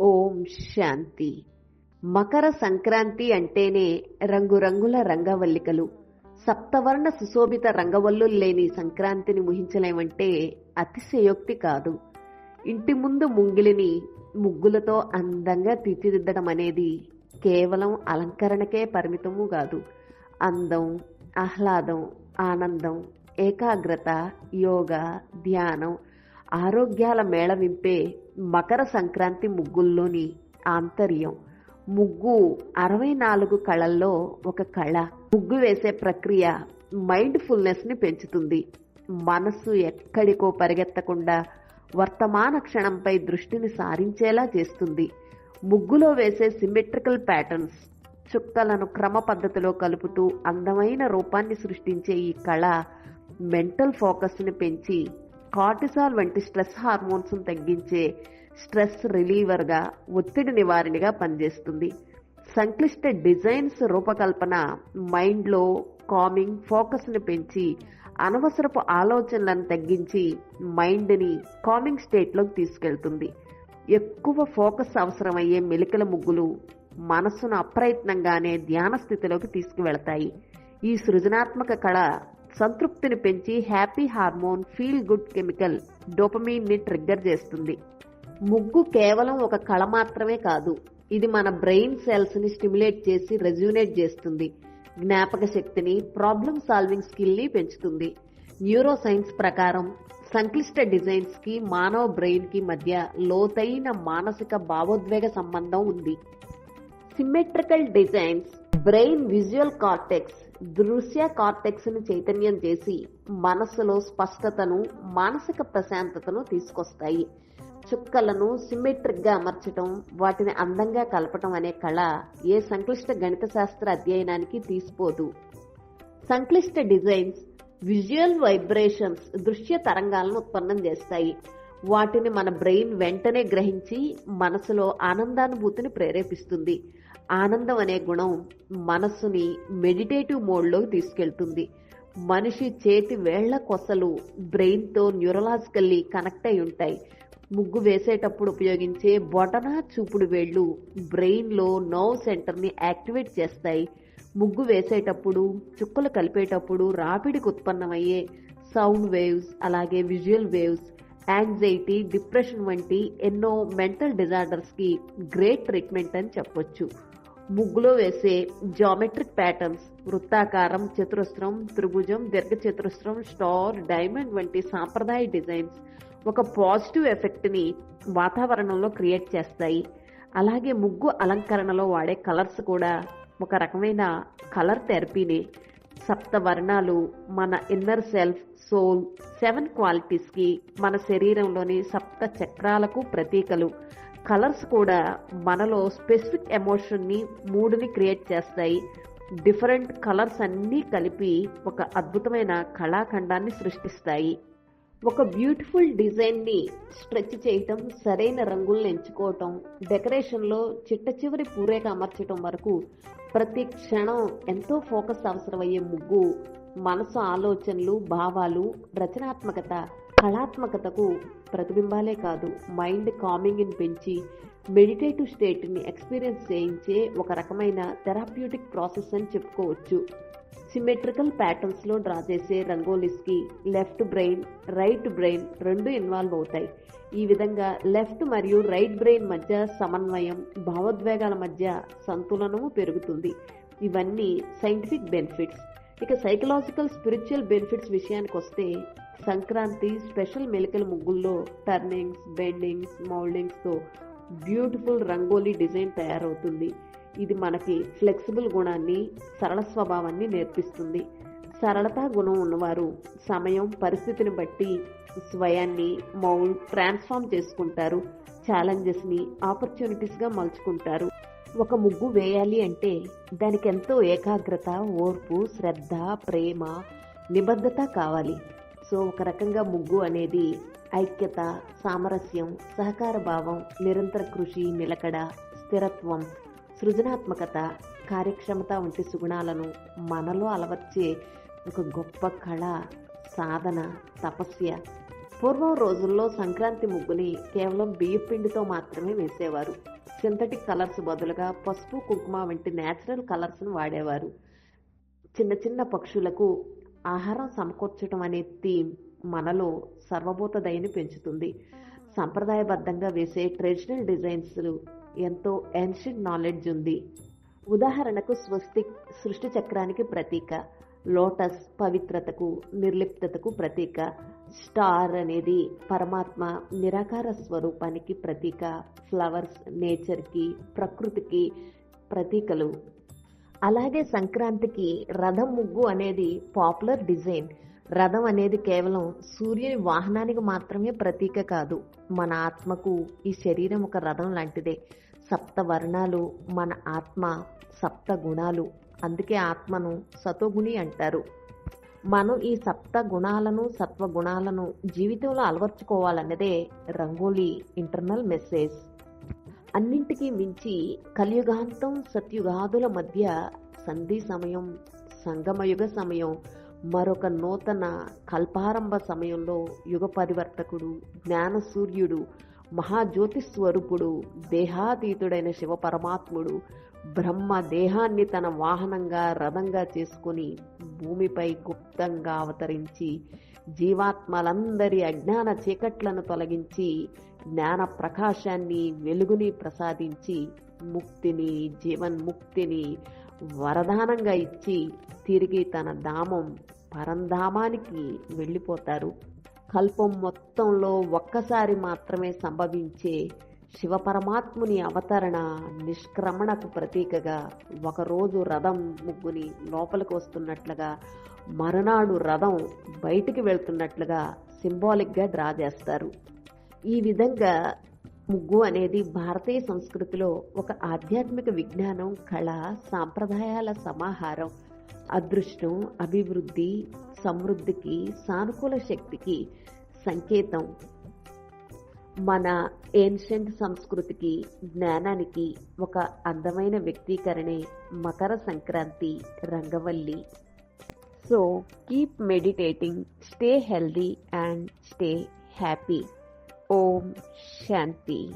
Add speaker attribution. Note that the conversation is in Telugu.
Speaker 1: ఓం శాంతి. మకర సంక్రాంతి అంటేనే రంగురంగుల రంగవల్లికలు. సప్తవర్ణ సుశోభిత రంగవల్లులు లేని సంక్రాంతిని ముహించలేమంటే అతిశయోక్తి కాదు. ఇంటి ముందు ముంగిలిని ముగ్గులతో అందంగా తీర్చిదిద్దడం అనేది కేవలం అలంకరణకే పరిమితము కాదు. అందం ఆహ్లాదం ఆనందం ఏకాగ్రత యోగా ధ్యానం ఆరోగ్యాల మేళవింపే మకర సంక్రాంతి ముగ్గుల్లోని ఆంతర్యం. ముగ్గు అరవై నాలుగు కళల్లో ఒక కళ. ముగ్గు వేసే ప్రక్రియ మైండ్ ఫుల్నెస్ని పెంచుతుంది. మనస్సు ఎక్కడికో పరిగెత్తకుండా వర్తమాన క్షణంపై దృష్టిని సారించేలా చేస్తుంది. ముగ్గులో వేసే సిమెట్రికల్ ప్యాటర్న్స్ చుక్కలను క్రమ పద్ధతిలో కలుపుతూ అందమైన రూపాన్ని సృష్టించే ఈ కళ మెంటల్ ఫోకస్ని పెంచి కార్టిసాల్ వంటి స్ట్రెస్ హార్మోన్స్ను తగ్గించే స్ట్రెస్ రిలీవర్గా ఒత్తిడి నివారణగా పనిచేస్తుంది. సంక్లిష్ట డిజైన్స్ రూపకల్పన మైండ్లో కామింగ్ ఫోకస్ని పెంచి అనవసరపు ఆలోచనలను తగ్గించి మైండ్ని కామింగ్ స్టేట్లోకి తీసుకెళ్తుంది. ఎక్కువ ఫోకస్ అవసరమయ్యే మెలికల ముగ్గులు మనస్సును అప్రయత్నంగానే ధ్యాన స్థితిలోకి తీసుకువెళతాయి. ఈ సృజనాత్మక కళ సంతృప్తిని పెంచి happy hormone feel good chemical డోపమీన్ని trigger చేస్తుంది. ముగ్గు కేవలం ఒక కళ మాత్రమే కాదు ఇది మన బ్రెయిన్ సెల్స్ని స్టిమ్యులేట్ చేసి రెజ్యూనేట్ చేస్తుంది జ్ఞాపక శక్తిని ప్రాబ్లమ్ సాల్వింగ్ స్కిల్ని పెంచుతుంది. న్యూరో సైన్స్ ప్రకారం సంక్లిష్ట డిజైన్స్కి మానవ బ్రెయిన్కి మధ్య లోతైన మానసిక భావోద్వేగ సంబంధం ఉంది. Symmetrical designs brain visual cortex దృశ్య కార్టెక్స్ను చైతన్యం చేసి మనస్సులో స్పష్టతను మానసిక ప్రశాంతతను తీసుకొస్తాయి. చుక్కలను సిమెట్రిక్గా అమర్చటం వాటిని అందంగా కలపటం అనే కళ ఏ సంక్లిష్ట గణిత శాస్త్ర అధ్యయనానికి తీసిపోదు. సంక్లిష్ట డిజైన్స్ విజువల్ వైబ్రేషన్స్ దృశ్య తరంగాలను ఉత్పన్నం చేస్తాయి. వాటిని మన బ్రెయిన్ వెంటనే గ్రహించి మనసులో ఆనందానుభూతిని ప్రేరేపిస్తుంది. ఆనందం అనే గుణం మనస్సుని మెడిటేటివ్ మోడ్లోకి తీసుకెళ్తుంది. మనిషి చేతి వేళ్ళ కొసలు బ్రెయిన్తో న్యూరలాజికల్లీ కనెక్ట్ అయి ఉంటాయి. ముగ్గు వేసేటప్పుడు ఉపయోగించే బొటనా చూపుడు వేళ్ళు బ్రెయిన్లో నర్వ్ సెంటర్ని యాక్టివేట్ చేస్తాయి. ముగ్గు వేసేటప్పుడు చుక్కలు కలిపేటప్పుడు రాపిడికి ఉత్పన్నమయ్యే సౌండ్ వేవ్స్ అలాగే విజువల్ వేవ్స్ యాంగ్జైటీ డిప్రెషన్ వంటి ఎన్నో మెంటల్ డిజార్డర్స్కి గ్రేట్ ట్రీట్మెంట్ అని చెప్పొచ్చు. ముగ్గులో వేసే జామెట్రిక్ ప్యాటర్న్స్ వృత్తాకారం చతురస్రం త్రిభుజం దీర్ఘ చతురస్రం స్టార్ డైమండ్ వంటి సాంప్రదాయ డిజైన్స్ ఒక పాజిటివ్ ఎఫెక్ట్ని వాతావరణంలో క్రియేట్ చేస్తాయి. అలాగే ముగ్గు అలంకరణలో వాడే కలర్స్ కూడా ఒక రకమైన కలర్ థెరపీనే. సప్త వర్ణాలు మన ఇన్నర్ సెల్ఫ్ సోల్ సెవెన్ క్వాలిటీస్కి మన శరీరంలోని సప్త చక్రాలకు ప్రతీకలు. కలర్స్ కూడా మనలో స్పెసిఫిక్ ఎమోషన్ని మూడుని క్రియేట్ చేస్తాయి. డిఫరెంట్ కలర్స్ అన్నీ కలిపి ఒక అద్భుతమైన కళాఖండాన్ని సృష్టిస్తాయి. ఒక బ్యూటిఫుల్ డిజైన్ని స్ట్రెచ్ చేయటం సరైన రంగులను ఎంచుకోవటం డెకరేషన్లో చిట్ట చివరి పూరేక అమర్చటం వరకు ప్రతి క్షణం ఎంతో ఫోకస్ అవసరమయ్యే ముగ్గు మనసు ఆలోచనలు భావాలు రచనాత్మకత కళాత్మకతకు ప్రతిబింబాలే కాదు మైండ్ కామింగ్ని పెంచి మెడిటేటివ్ స్టేట్ని ఎక్స్పీరియన్స్ చేయించే ఒక రకమైన థెరాప్యూటిక్ ప్రాసెస్ అని చెప్పుకోవచ్చు. సిమెట్రికల్ ప్యాటర్న్స్లో డ్రా చేసే రంగోలీస్కి లెఫ్ట్ బ్రెయిన్ రైట్ బ్రెయిన్ రెండు ఇన్వాల్వ్ అవుతాయి. ఈ విధంగా లెఫ్ట్ మరియు రైట్ బ్రెయిన్ మధ్య సమన్వయం భావోద్వేగాల మధ్య సంతులనము పెరుగుతుంది. ఇవన్నీ సైంటిఫిక్ బెనిఫిట్స్. ఇక సైకలాజికల్ స్పిరిచువల్ బెనిఫిట్స్ విషయానికి వస్తే సంక్రాంతి స్పెషల్ మెలికల ముగ్గుల్లో టర్నింగ్స్ బెండింగ్స్ మౌల్డింగ్స్తో బ్యూటిఫుల్ రంగోలీ డిజైన్ తయారవుతుంది. ఇది మనకి ఫ్లెక్సిబుల్ గుణాన్ని సరళ స్వభావాన్ని నేర్పిస్తుంది. సరళతా గుణం ఉన్నవారు సమయం పరిస్థితిని బట్టి స్వయాన్ని మౌల్ ట్రాన్స్ఫార్మ్ చేసుకుంటారు. ఛాలెంజెస్ని ఆపర్చునిటీస్గా మలుచుకుంటారు. ఒక ముగ్గు వేయాలి అంటే దానికి ఎంతో ఏకాగ్రత ఓర్పు శ్రద్ధ ప్రేమ నిబద్ధత కావాలి. సో ఒక రకంగా ముగ్గు అనేది ఐక్యత సామరస్యం సహకార భావం నిరంతర కృషి నిలకడ స్థిరత్వం సృజనాత్మకత కార్యక్షమత వంటి సుగుణాలను మనలో అలవర్చే ఒక గొప్ప కళ సాధన తపస్య. పూర్వం రోజుల్లో సంక్రాంతి ముగ్గుని కేవలం బియ్యపిండితో మాత్రమే వేసేవారు. సింథటిక్ కలర్స్ బదులుగా పసుపు కుంకుమ వంటి నేచురల్ కలర్స్ను వాడేవారు. చిన్న చిన్న పక్షులకు ఆహారం సమకూర్చడం అనే థీమ్ మనలో సర్వభూత దయని పెంచుతుంది. సంప్రదాయబద్ధంగా వేసే ట్రెడిషనల్ డిజైన్స్ ఎంతో ఎన్షియంట్ నాలెడ్జ్ ఉంది. ఉదాహరణకు స్వస్తిక్ సృష్టి చక్రానికి ప్రతీక లోటస్ పవిత్రతకు నిర్లిప్తతకు ప్రతీక స్టార్ అనేది పరమాత్మ నిరాకార స్వరూపానికి ప్రతీక ఫ్లవర్స్ నేచర్కి ప్రకృతికి ప్రతీకలు. అలాగే సంక్రాంతికి రథం ముగ్గు అనేది పాపులర్ డిజైన్. రథం అనేది కేవలం సూర్యుని వాహనానికి మాత్రమే ప్రతీక కాదు. మన ఆత్మకు ఈ శరీరం ఒక రథం లాంటిదే. సప్త వర్ణాలు మన ఆత్మ సప్త గుణాలు. అందుకే ఆత్మను సతోగుణి అంటారు. మనం ఈ సప్త గుణాలను సత్వ గుణాలను జీవితంలో అలవర్చుకోవాలన్నదే రంగోలీ ఇంటర్నల్ మెసేజ్ అన్నింటికీ మించి కలియుగాంతం సత్యుగాదుల మధ్య సంధి సమయం సంగమయుగ సమయం మరొక నూతన కల్పారంభ సమయంలో యుగ పరివర్తకుడు జ్ఞాన సూర్యుడు మహాజ్యోతి స్వరూపుడు దేహాతీతుడైన శివ పరమాత్ముడు బ్రహ్మ దేహాన్ని తన వాహనంగా రథంగా చేసుకుని భూమిపై గుప్తంగా అవతరించి జీవాత్మలందరి అజ్ఞాన చీకట్లను తొలగించి జ్ఞాన ప్రకాశాన్ని వెలుగుని ప్రసాదించి ముక్తిని జీవన్ముక్తిని వరదానంగా ఇచ్చి తిరిగి తన ధామం పరంధామానికి వెళ్ళిపోతారు. కల్పం మొత్తంలో ఒక్కసారి మాత్రమే సంభవించే శివపరమాత్ముని అవతరణ నిష్క్రమణకు ప్రతీకగా ఒకరోజు రథం ముగ్గుని లోపలికి వస్తున్నట్లుగా మరునాడు రథం బయటికి వెళ్తున్నట్లుగా సింబాలిక్గా డ్రా చేస్తారు. ఈ విధంగా ముగ్గు అనేది భారతీయ సంస్కృతిలో ఒక ఆధ్యాత్మిక విజ్ఞానం కళ సాంప్రదాయాల సమాహారం అదృష్టం అభివృద్ధి సమృద్ధికి సానుకూల శక్తికి సంకేతం. మన ఏన్షియంట్ సంస్కృతికి జ్ఞానానికి ఒక అందమైన వ్యక్తీకరణే మకర సంక్రాంతి రంగవల్లి. So keep meditating stay healthy and stay happy Om Shanti.